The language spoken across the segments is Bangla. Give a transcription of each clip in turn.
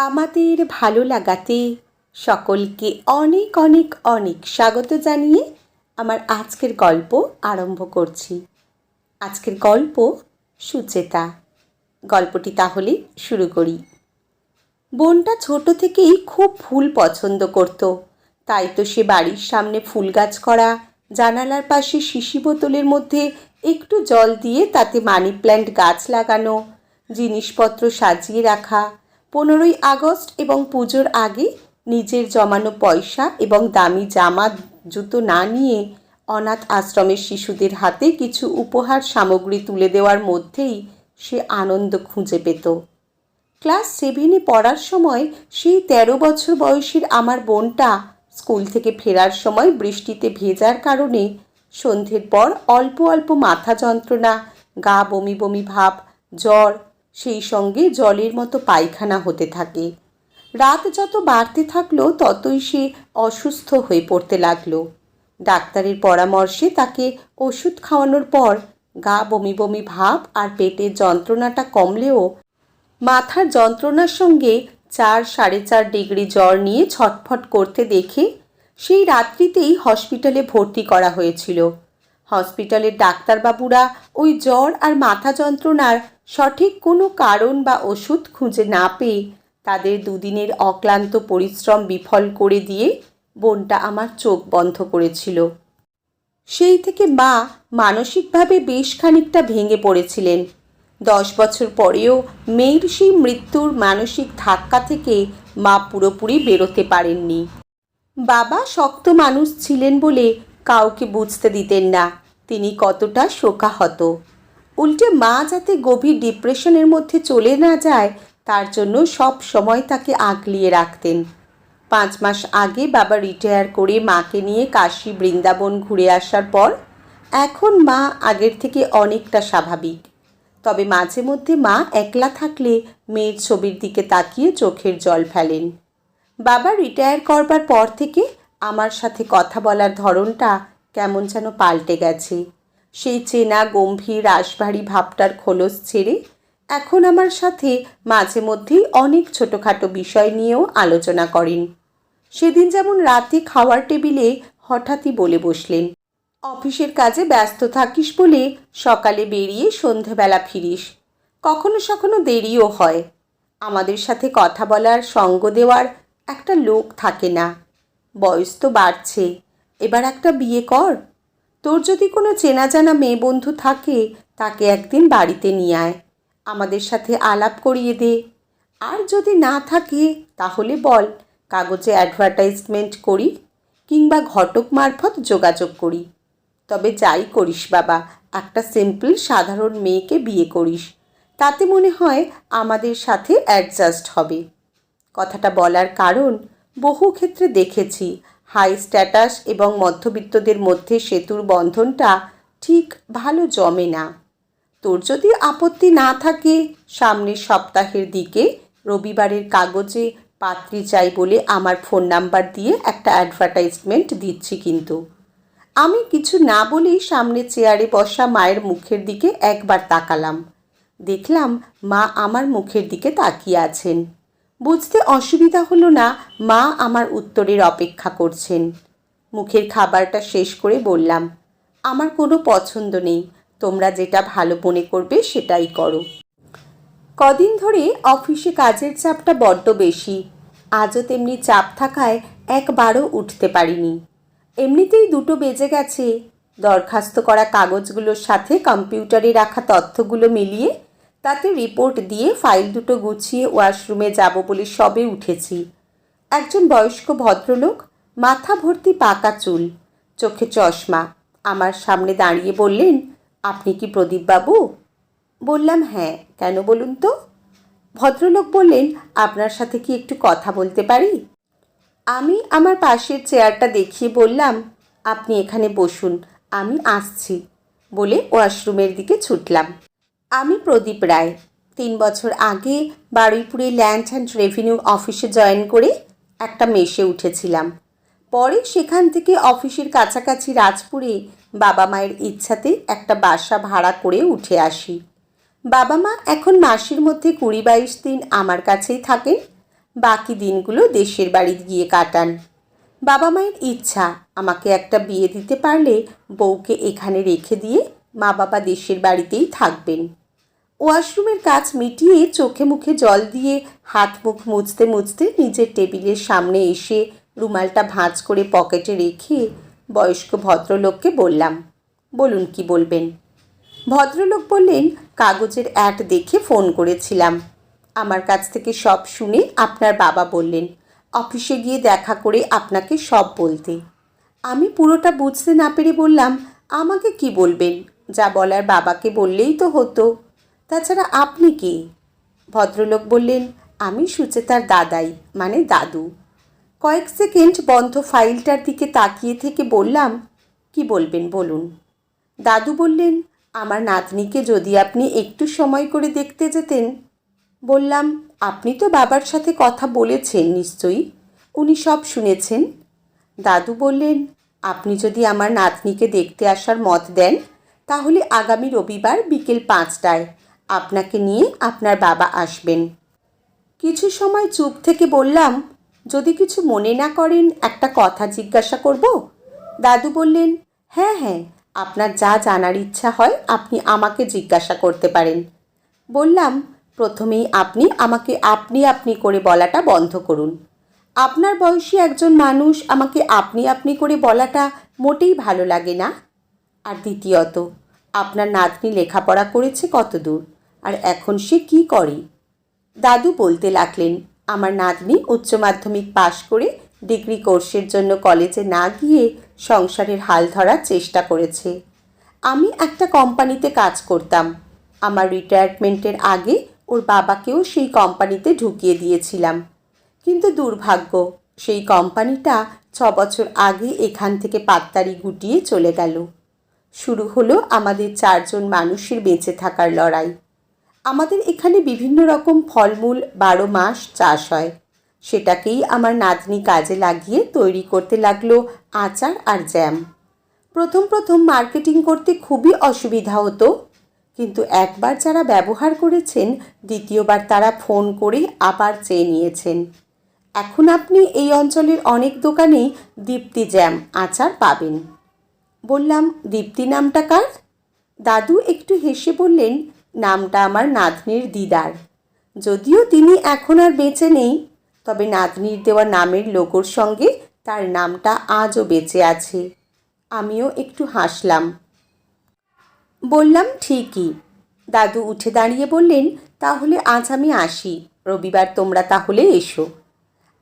আমাদের ভালো লাগাতে সকলকে অনেক অনেক অনেক স্বাগত জানিয়ে আমার আজকের গল্প আরম্ভ করছি। আজকের গল্প সুচেতা। গল্পটি তাহলে শুরু করি। বোনটা ছোট থেকেই খুব ফুল পছন্দ করত। তাই তো সে বাড়ির সামনে ফুল গাছ করা, জানালার পাশে শিশি বোতলের মধ্যে একটু জল দিয়ে তাতে মানি প্ল্যান্ট গাছ লাগানো, জিনিসপত্র সাজিয়ে রাখা পনেরোই আগস্ট এবং পুজোর আগে নিজের জমানো পয়সা এবং দামি জামা, জুতো না নিয়ে অনাথ আশ্রমের শিশুদের হাতে কিছু উপহার সামগ্রী তুলে দেওয়ার মধ্যেই সে আনন্দ খুঁজে পেত। ক্লাস সেভেনে পড়ার সময় সেই তেরো বছর বয়সীর আমার বোনটা স্কুল থেকে ফেরার সময় বৃষ্টিতে ভেজার কারণে সন্ধ্যের পর অল্প অল্প মাথা যন্ত্রণা গা বমি বমি ভাব, জ্বর সেই সঙ্গে জলের মতো পায়খানা হতে থাকে। রাত যত বাড়তে থাকল, ততই সে অসুস্থ হয়ে পড়তে লাগল। ডাক্তারের পরামর্শে তাকে ওষুধ খাওয়ানোর পর গা বমি বমি ভাব আর পেটের যন্ত্রণাটা কমলেও মাথার যন্ত্রণার সঙ্গে চার সাড়ে চার ডিগ্রি জ্বর নিয়ে ছটফট করতে দেখে সেই রাত্রিতেই হসপিটালে ভর্তি করা হয়েছিল। হসপিটালের ডাক্তারবাবুরা ওই জ্বর আর মাথা যন্ত্রণার সঠিক কোনো কারণ বা ওষুধ খুঁজে না পেয়ে তাদের দুদিনের অক্লান্ত পরিশ্রম বিফল করে দিয়ে বোনটা আমার চোখ বন্ধ করেছিল। সেই থেকে মা মানসিকভাবে বেশ খানিকটা ভেঙে পড়েছিলেন। দশ বছর পরেও মেয়ের সেই মৃত্যুর মানসিক ধাক্কা থেকে মা পুরোপুরি বেরোতে পারেননি। বাবা শক্ত মানুষ ছিলেন বলে কাউকে বুঝতে দিতেন না। তিনি কতটা শোকাহত। উল্টে মা যাতে গভীর ডিপ্রেশনের মধ্যে চলে না যায়, তার জন্য সব সময় তাকে আগলিয়ে রাখতেন। পাঁচ মাস আগে বাবা রিটায়ার করে মাকে নিয়ে কাশি বৃন্দাবন ঘুরে আসার পর, এখন মা আগের থেকে অনেকটা স্বাভাবিক। তবে মাঝে মধ্যে মা একলা থাকলে মেয়ের ছবির দিকে তাকিয়ে চোখের জল ফেলেন। বাবা রিটায়ার করবার পর থেকে আমার সাথে কথা বলার ধরনটা কেমন যেন পাল্টে গেছে। সেই চেনা, গম্ভীর রাশভারী ভাবটার খোলস ছেড়ে এখন আমার সাথে মাঝে মধ্যেই অনেক ছোটোখাটো বিষয় নিয়েও আলোচনা করেন। সেদিন যেমন রাতে খাওয়ার টেবিলে হঠাৎই বলে বসলেন, অফিসের কাজে ব্যস্ত থাকিস বলে সকালে বেরিয়ে সন্ধেবেলা ফিরিস। কখনো সখনো দেরিও হয়। আমাদের সাথে কথা বলার, সঙ্গ দেওয়ার একটা লোক থাকে না। বয়স তো বাড়ছে। এবার একটা বিয়ে কর। তোর যদি কোনো চেনা জানা মেয়ে বন্ধু থাকে, তাকে একদিন বাড়িতে নিয়ে আয়। আমাদের সাথে আলাপ করিয়ে দে। আর যদি না থাকে, তাহলে বল, কাগজে অ্যাডভার্টাইজমেন্ট করি কিংবা ঘটক মারফত যোগাযোগ করি। তবে যাই করিস বাবা, একটা সিম্পল সাধারণ মেয়েকে বিয়ে করিস। তাতে মনে হয় আমাদের সাথে অ্যাডজাস্ট হবে। কথাটা বলার কারণ বহু ক্ষেত্রে দেখেছি। হাই স্ট্যাটাস এবং মধ্যবিত্তদের মধ্যে সেতুর বন্ধনটা ঠিক ভালো জমে না। তোর যদি আপত্তি না থাকে, সামনের সপ্তাহের দিকে রবিবারের কাগজে পাত্রী চাই বলে আমার ফোন নাম্বার দিয়ে একটা অ্যাডভার্টাইজমেন্ট দিচ্ছি কিন্তু। আমি কিছু না বলেই সামনে চেয়ারে বসা মায়ের মুখের দিকে একবার তাকালাম। দেখলাম মা আমার মুখের দিকে তাকিয়ে আছেন। বুঝতে অসুবিধা হলো না মা আমার উত্তরের অপেক্ষা করছেন। মুখের খাবারটা শেষ করে বললাম, আমার কোনো পছন্দ নেই, তোমরা যেটা ভালো মনে করবে সেটাই করো। কদিন ধরে অফিসে কাজের চাপটা বড্ড বেশি, আজও তেমনি চাপ থাকায় একবারও উঠতে পারিনি। এমনিতেই দুটো বেজে গেছে, দরখাস্ত করা কাগজগুলোর সাথে কম্পিউটারে রাখা তথ্যগুলো মিলিয়ে তাতে রিপোর্ট দিয়ে ফাইল দুটো গুছিয়ে ওয়াশরুমে যাব বলে সবে উঠেছি। একজন বয়স্ক ভদ্রলোক, মাথা ভর্তি পাকা চুল, চোখে চশমা, আমার সামনে দাঁড়িয়ে বললেন, আপনি কি প্রদীপবাবু? বললাম হ্যাঁ কেন বলুন তো? ভদ্রলোক বললেন, আপনার সাথে কি একটু কথা বলতে পারি? আমি আমার পাশের চেয়ারটা দেখিয়ে বললাম, আপনি এখানে বসুন, আমি আসছি, বলে ওয়াশরুমের দিকে ছুটলাম। আমি প্রদীপ রায়। তিন বছর আগে বারুইপুরে ল্যান্ড অ্যান্ড রেভিনিউ অফিসে জয়েন করে একটা মেশে উঠেছিলাম। পরে সেখান থেকে অফিসের কাছাকাছি রাজপুরে বাবা মায়ের ইচ্ছাতে একটা বাসা ভাড়া করে উঠে আসি। বাবা মা এখন মাসের মধ্যে কুড়ি বাইশ দিন আমার কাছেই থাকেন। বাকি দিনগুলো দেশের বাড়ি গিয়ে কাটান। বাবা মায়ের ইচ্ছা, আমাকে একটা বিয়ে দিতে পারলে বউকে এখানে রেখে দিয়ে মা বাবা দেশের বাড়িতেই থাকবেন। ওয়াশরুমের কাজ মিটিয়ে চোখে মুখে জল দিয়ে হাত মুখ মুছতে মুছতে নিজের টেবিলের সামনে এসে রুমালটা ভাঁজ করে পকেটে রেখে বয়স্ক ভদ্রলোককে বললাম, বলুন কি বলবেন? ভদ্রলোক বললেন, কাগজের অ্যাড দেখে ফোন করেছিলাম। আমার কাছ থেকে সব শুনে আপনার বাবা বললেন, অফিসে গিয়ে দেখা করে আপনাকে সব বলতে। আমি পুরোটা বুঝতে না পেরে বললাম, আমাকে কি বলবেন? যা বলার বাবাকে বললেই তো হতো। তাছাড়া আপনি কে? ভদ্রলোক বললেন, আমি সুচেতার দাদাই মানে দাদু। কয়েক সেকেন্ড বন্ধ ফাইলটার দিকে তাকিয়ে থেকে বললাম, কি বলবেন বলুন। দাদু বললেন, আমার নাতনিকে যদি আপনি একটু সময় করে দেখতে যেতেন। বললাম, আপনি তো বাবার সাথে কথা বলেছেন নিশ্চয়ই, উনি সব শুনেছেন। দাদু বললেন, আপনি যদি আমার নাতনিকে দেখতে আসার মত দেন, তাহলে আগামী রবিবার বিকেল পাঁচটায়। আপনাকে নিয়ে আপনার বাবা আসবেন। কিছু সময় চুপ থেকে বললাম, যদি কিছু মনে না করেন, একটা কথা জিজ্ঞাসা করব? দাদু বললেন হ্যাঁ হ্যাঁ আপনার যা জানার ইচ্ছা হয়, আপনি আমাকে জিজ্ঞাসা করতে পারেন। বললাম, প্রথমেই আপনি আমাকে আপনি আপনি করে বলাটা বন্ধ করুন। আপনার বয়সী একজন মানুষ আমাকে আপনি আপনি করে বলাটা মোটেই ভালো লাগে না। আর দ্বিতীয়ত, আপনার নাতনি লেখাপড়া করেছে কত দূর আর এখন সে কি করে? দাদু বলতে লাগলেন, আমার নাতনি উচ্চ মাধ্যমিক পাশ করে ডিগ্রি কোর্সের জন্য কলেজে না গিয়ে সংসারের হাল ধরার চেষ্টা করেছে। আমি একটা কোম্পানিতে কাজ করতাম। আমার রিটায়ারমেন্টের আগে ওর বাবাকেও সেই কোম্পানিতে ঢুকিয়ে দিয়েছিলাম। কিন্তু দুর্ভাগ্য, সেই কোম্পানিটা ছ বছর আগে এখান থেকে পাত্তারি গুটিয়ে চলে গেল। শুরু হলো আমাদের চারজন মানুষের বেঁচে থাকার লড়াই। আমাদের এখানে বিভিন্ন রকম ফলমূল বারো মাস চাষ হয়। সেটাকেই আমার নাতনি কাজে লাগিয়ে তৈরি করতে লাগল আচার আর জ্যাম। প্রথম প্রথম মার্কেটিং করতে খুবই অসুবিধা হতো, কিন্তু একবার যারা ব্যবহার করেছেন, দ্বিতীয়বার তারা ফোন করে আবার চেয়ে নিয়েছেন। এখন আপনি এই অঞ্চলের অনেক দোকানেই দীপ্তি জ্যাম আচার পাবেন। বললাম, দীপ্তি নামটা কার? দাদু একটু হেসে বললেন নামটা আমার নাতনির দিদার। যদিও তিনি এখন আর বেঁচে নেই, তবে নাতনির দেওয়া নামের লোগোর সঙ্গে তার নামটা আজও বেঁচে আছে। আমিও একটু হাসলাম। বললাম, ঠিকই। দাদু উঠে দাঁড়িয়ে বললেন, তাহলে আজ আমি আসি, রবিবার তোমরা তাহলে এসো।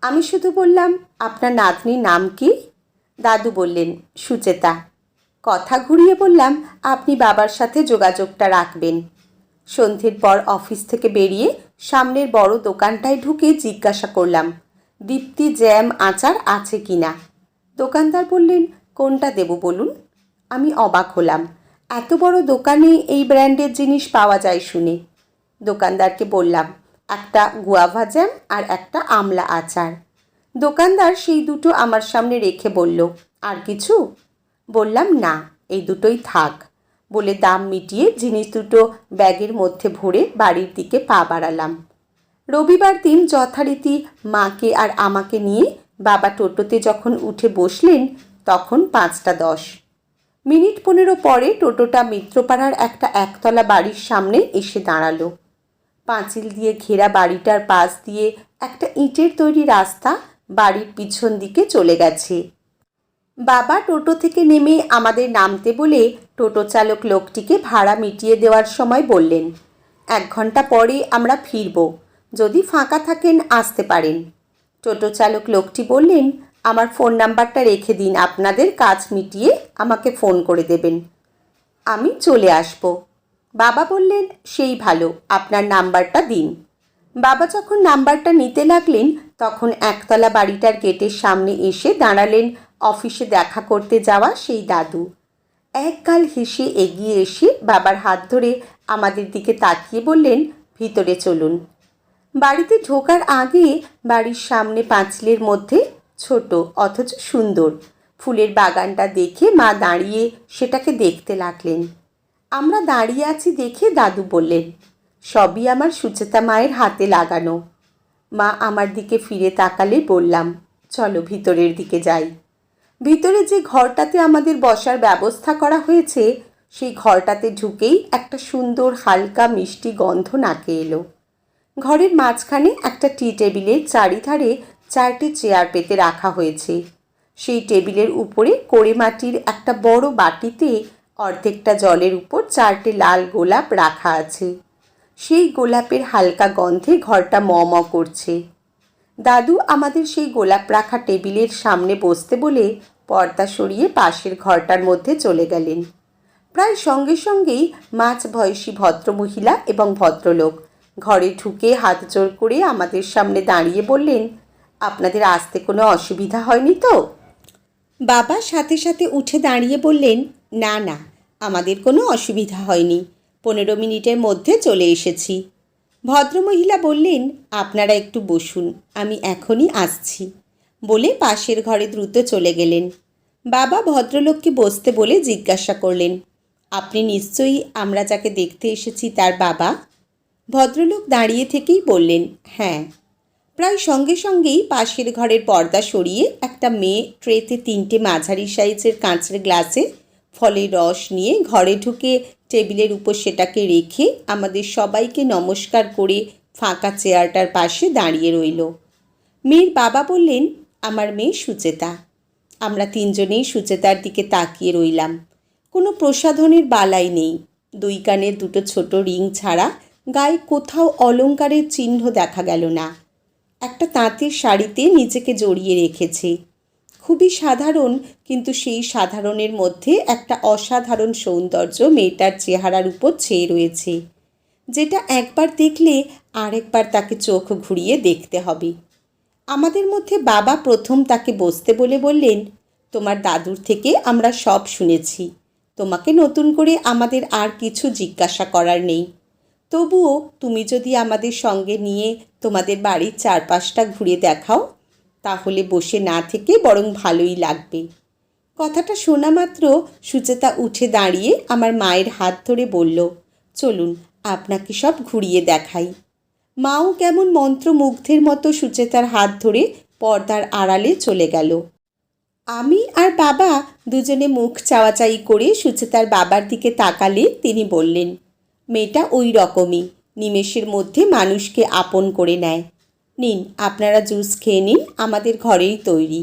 আমি শুধু বললাম, আপনার নাতনির নাম কি? দাদু বললেন, সুচেতা। কথা ঘুরিয়ে বললাম, আপনি বাবার সাথে যোগাযোগটা রাখবেন। সন্ধ্যের পর অফিস থেকে বেরিয়ে সামনের বড় দোকানটায় ঢুকে জিজ্ঞাসা করলাম, দীপ্তি জ্যাম আচার আছে কি না? দোকানদার বললেন, কোনটা দেব বলুন? আমি অবাক হলাম, এত বড় দোকানে এই ব্র্যান্ডের জিনিস পাওয়া যায় শুনে। দোকানদারকে বললাম, একটা গুয়াভা জ্যাম আর একটা আমলা আচার। দোকানদার সেই দুটো আমার সামনে রেখে বলল, আর কিছু? বললাম, না, এই দুটোই থাক। বলে দাম মিটিয়ে জিনিস দুটো ব্যাগের মধ্যে ভরে বাড়ির দিকে পা বাড়ালাম। রবিবার দিন যথারীতি মাকে আর আমাকে নিয়ে বাবা টোটোতে যখন উঠে বসলেন, তখন পাঁচটা দশ। মিনিট পনেরো পরে টোটোটা মিত্রপাড়ার একটা একতলা বাড়ির সামনে এসে দাঁড়াল। পাঁচিল দিয়ে ঘেরা বাড়িটার পাশ দিয়ে একটা ইটের তৈরি রাস্তা বাড়ির পিছন দিকে চলে গেছে। বাবা টোটো থেকে নেমে আমাদের নামতে বলে টোটো চালক লোকটিকে ভাড়া মিটিয়ে দেওয়ার সময় বললেন, এক ঘণ্টা পরে আমরা ফিরব। যদি ফাঁকা থাকেন, আসতে পারেন। টোটো চালক লোকটি বললেন, আমার ফোন নাম্বারটা রেখে দিন, আপনাদের কাজ মিটিয়ে আমাকে ফোন করে দেবেন। আমি চলে আসব। বাবা বললেন, সেই ভালো, আপনার নাম্বারটা দিন। বাবা যখন নাম্বারটা নিতে লাগলেন, তখন একতলা বাড়িটার গেটের সামনে এসে দাঁড়ালেন অফিসে দেখা করতে যাওয়া সেই দাদু। একগাল হেসে এগিয়ে এসে বাবার হাত ধরে আমাদের দিকে তাকিয়ে বললেন, ভিতরে চলুন। বাড়িতে ঢোকার আগে বাড়ির সামনে পাঁচিলের মধ্যে, ছোট অথচ সুন্দর, ফুলের বাগানটা দেখে মা দাঁড়িয়ে সেটাকে দেখতে লাগলেন। আমরা দাঁড়িয়ে আছি দেখে, দাদু বললেন, সবই আমার সুচেতা মায়ের হাতে লাগানো। মা আমার দিকে ফিরে তাকালে বললাম, চলো ভিতরের দিকে যাই। ভিতরে যে ঘরটাতে আমাদের বসার ব্যবস্থা করা হয়েছে, সেই ঘরটাতে ঢুকেই একটা সুন্দর হালকা মিষ্টি গন্ধ নাকে এলো। ঘরের মাঝখানে একটা টি টেবিলের চারিধারে চারটি চেয়ার পেতে রাখা হয়েছে। সেই টেবিলের উপরে কোড়ে মাটির একটা বড় বাটিতে অর্ধেকটা জলের উপর চারটে লাল গোলাপ রাখা আছে। সেই গোলাপের হালকা গন্ধে ঘরটা ম করছে। দাদু আমাদের সেই গোলাপ রাখা টেবিলের সামনে বসতে বলে পর্দা সরিয়ে পাশের ঘরটার মধ্যে চলে গেলেন। প্রায় সঙ্গে সঙ্গেই মাঝ বয়সী ভদ্রমহিলা এবং ভদ্রলোক ঘরে ঢুকে হাত জোর করে আমাদের সামনে দাঁড়িয়ে বললেন, আপনাদের আসতে কোনো অসুবিধা হয়নি তো? বাবা সাথে সাথে উঠে দাঁড়িয়ে বললেন, না না, আমাদের কোনো অসুবিধা হয়নি। পনেরো মিনিটের মধ্যে চলে এসেছি। ভদ্রমহিলা বললেন, আপনারা একটু বসুন, আমি এখনই আসছি। বলে পাশের ঘরে দ্রুত চলে গেলেন। বাবা ভদ্রলোককে বসতে বলে জিজ্ঞাসা করলেন, আপনি নিশ্চয়ই আমরা যাকে দেখতে এসেছি তার বাবা? ভদ্রলোক দাঁড়িয়ে থেকেই বললেন হ্যাঁ। প্রায় সঙ্গে সঙ্গেই পাশের ঘরের পর্দা সরিয়ে একটা মেয়ে ট্রেতে তিনটে মাঝারি সাইজের কাঁচের গ্লাসে ফলের রস নিয়ে ঘরে ঢুকে টেবিলের উপর সেটাকে রেখে আমাদের সবাইকে নমস্কার করে ফাঁকা চেয়ারটার পাশে দাঁড়িয়ে রইল। মেয়ের বাবা বললেন, আমার মেয়ে সুচেতা। আমরা তিনজনেই সুচেতার দিকে তাকিয়ে রইলাম। কোনো প্রসাধনের বালাই নেই। দুই কানের দুটো ছোট রিং ছাড়া গায়ে কোথাও অলংকারের চিহ্ন দেখা গেল না। একটা তাঁতের শাড়িতে নিজেকে জড়িয়ে রেখেছে। খুবই সাধারণ, কিন্তু সেই সাধারণের মধ্যে একটা অসাধারণ সৌন্দর্য মেয়েটার চেহারার উপর ছেয়ে রয়েছে, যেটা একবার দেখলে আরেকবার তাকে চোখ ঘুরিয়ে দেখতে হবে। আমাদের মধ্যে বাবা প্রথম তাকে বসতে বলে বললেন, তোমার দাদুর থেকে আমরা সব শুনেছি, তোমাকে নতুন করে আমাদের আর কিছু জিজ্ঞাসা করার নেই। তবুও তুমি যদি আমাদের সঙ্গে নিয়ে তোমাদের বাড়ির চারপাশটা ঘুরে দেখাও তাহলে বসে না থেকে বরং ভালোই লাগবে। কথাটা শোনা মাত্র সুচেতা উঠে দাঁড়িয়ে আমার মায়ের হাত ধরে বলল, চলুন, আপনাকে সব ঘুরিয়ে দেখাই। মাও কেমন মন্ত্রমুগ্ধের মতো সুচেতার হাত ধরে পর্দার আড়ালে চলে গেল। আমি আর বাবা দুজনে মুখ চাওয়াচাই করে সুচেতার বাবার দিকে তাকালে তিনি বললেন, মেয়েটা ওই রকমই, নিমেষের মধ্যে মানুষকে আপন করে নেয়। নিন, আপনারা জুস খেয়ে নিন, আমাদের ঘরেই তৈরি।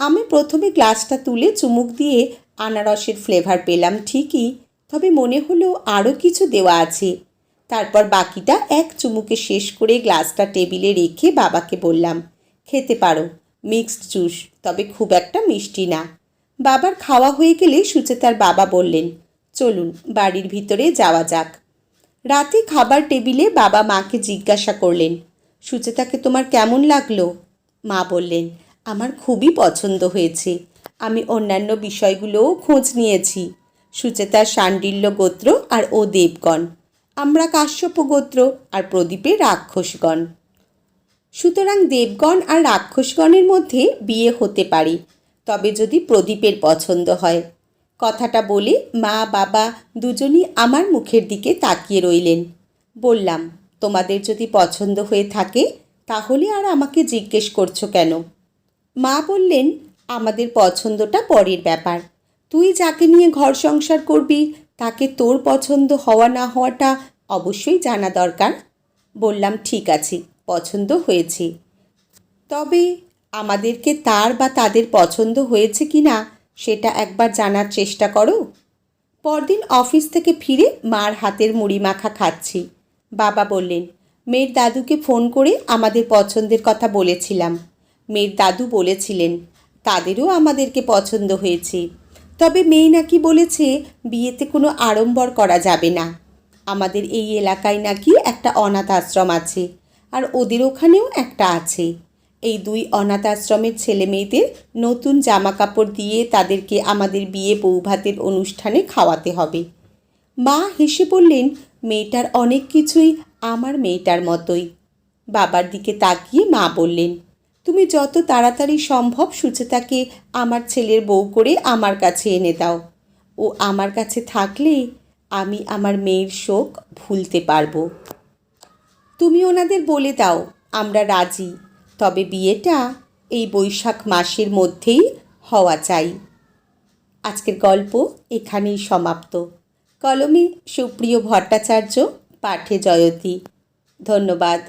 আমি প্রথমে গ্লাসটা তুলে চুমুক দিয়ে আনারসের ফ্লেভার পেলাম ঠিকই, তবে মনে হলো আরও কিছু দেওয়া আছে। তারপর বাকিটা এক চুমুকে শেষ করে গ্লাসটা টেবিলে রেখে বাবাকে বললাম, খেতে পারো মিক্সড জুস তবে খুব একটা মিষ্টি না। বাবার খাওয়া হয়ে গেলে সুচেতার বাবা বললেন, চলুন, বাড়ির ভিতরে যাওয়া যাক। রাতে খাবার টেবিলে বাবা মাকে জিজ্ঞাসা করলেন সুচেতাকে তোমার কেমন লাগল? মা বললেন, আমার খুবই পছন্দ হয়েছে। আমি অন্যান্য বিষয়গুলোও খোঁজ নিয়েছি। সুচেতার শাণ্ডিল্য গোত্র আর ও দেবগণ। আমরা কাশ্যপ গোত্র আর প্রদীপের রাক্ষসগণ। সুতরাং দেবগণ আর রাক্ষসগণের মধ্যে বিয়ে হতে পারে, তবে যদি প্রদীপের পছন্দ হয়। কথাটা বলে মা, বাবা দুজনই আমার মুখের দিকে তাকিয়ে রইলেন। বললাম তোমাদের যদি পছন্দ হয়ে থাকে, তাহলে আর আমাকে জিজ্ঞেস করছ কেন? মা বললেন, আমাদের পছন্দটা পরের ব্যাপার। তুই যাকে নিয়ে ঘর সংসার করবি, তাকে তোর পছন্দ হওয়া না হওয়াটা অবশ্যই জানা দরকার। বললাম, ঠিক আছে, পছন্দ হয়েছে। তবে আমাদেরকে তার বা তাদের পছন্দ হয়েছে কি না, সেটা একবার জানার চেষ্টা করো। পরদিন অফিস থেকে ফিরে মার হাতের মুড়ি মাখা খাচ্ছি। বাবা বললেন, মেয়ের দাদুকে ফোন করে আমাদের পছন্দের কথা বলেছিলাম। মেয়ের দাদু বলেছিলেন, তাদেরও আমাদেরকে পছন্দ হয়েছে। তবে মেয়ে নাকি বলেছে বিয়েতে কোনো আড়ম্বর করা যাবে না। আমাদের এই এলাকায় নাকি একটা অনাথ আশ্রম আছে, আর ওদের ওখানেও একটা আছে। এই দুই অনাথ আশ্রমের ছেলে মেয়েদের নতুন জামা কাপড় দিয়ে তাদেরকে আমাদের বিয়ে বৌভাতের অনুষ্ঠানে খাওয়াতে হবে। মা হেসে বললেন মেয়েটার অনেক কিছুই আমার মেয়েটার মতোই। বাবার দিকে তাকিয়ে মা বললেন, তুমি যত তাড়াতাড়ি সম্ভব সুচেতাকে আমার ছেলের বউ করে আমার কাছে এনে দাও। ও আমার কাছে থাকলে আমি আমার মেয়ের শোক ভুলতে পারব। তুমি ওনাদের বলে দাও, আমরা রাজি। তবে বিয়েটা এই বৈশাখ মাসের মধ্যেই হওয়া চাই। আজকের গল্প এখানেই সমাপ্ত। কলমে সুপ্রিয় ভট্টাচার্য পাঠে জয়তী। ধন্যবাদ।